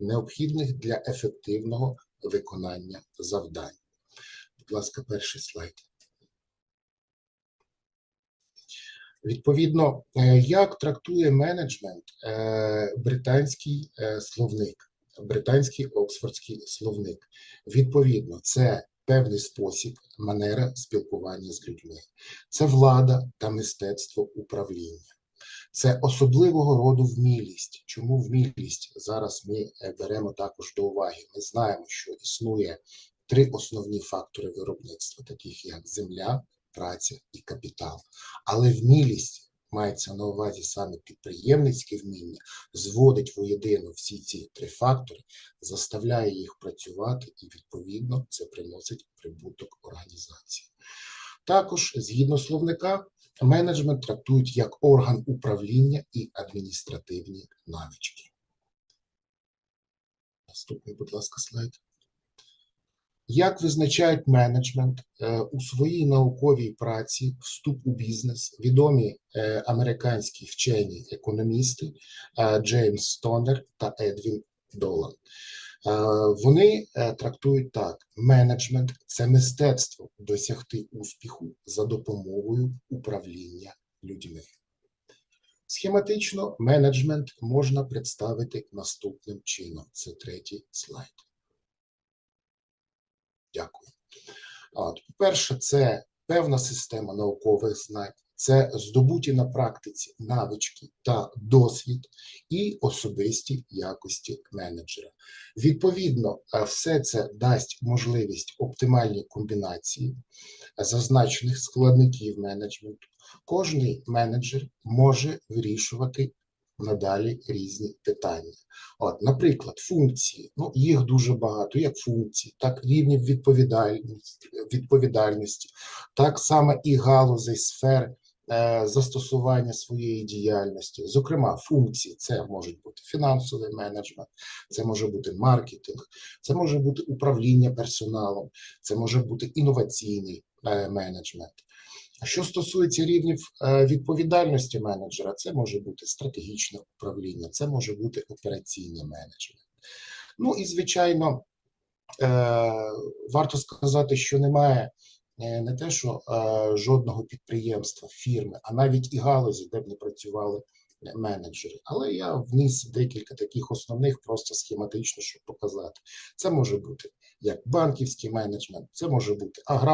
необхідних для ефективного виконання завдань. Будь ласка, перший слайд. Відповідно, е, як трактує менеджмент е, британський е, словник, британський оксфордський словник? Відповідно, це певний спосіб, манера спілкування з людьми, це влада та мистецтво управління, це особливого роду вмілість. Чому вмілість? Зараз ми е, беремо також до уваги. Ми знаємо, що існує три основні фактори виробництва, таких як земля, праця і капітал. Але вмілість мається на увазі саме підприємницьке вміння, зводить воєдино всі ці три фактори, заставляє їх працювати, і відповідно це приносить прибуток організації. Також, згідно словника, менеджмент трактують як орган управління і адміністративні навички. Наступний, будь ласка, слайд. Як визначають менеджмент Е, у своїй науковій праці вступ у бізнес відомі е, американські вчені економісти е, Джеймс Стонер та Едвін Долан? Е, Вони е, трактують так: менеджмент це мистецтво досягти успіху за допомогою управління людьми. Схематично менеджмент можна представити наступним чином. Це третій слайд. Дякую. По-перше, це певна система наукових знань, це здобуті на практиці навички та досвід і особисті якості менеджера. Відповідно, е, все це дасть можливість оптимальній комбінації зазначених складників менеджменту. Кожний менеджер може вирішувати надалі різні питання. От, наприклад, функції. Ну, їх дуже багато, як функції, так рівнів відповідальності, відповідальності, так само і галузей сфер застосування своєї діяльності. Зокрема, функції це можуть бути фінансовий менеджмент, це може бути маркетинг, це може бути управління персоналом, це може бути інноваційний е, менеджмент. Що стосується рівнів е, відповідальності менеджера, це може бути стратегічне управління, це може бути операційний менеджмент. Ну і звичайно, е, варто сказати, що немає е, не те, що е, жодного підприємства, фірми, а навіть і галузі, де б не працювали е, менеджери. Але я вніс декілька таких основних, просто схематично, щоб показати. Це може бути як банківський менеджмент, це може бути аграрний.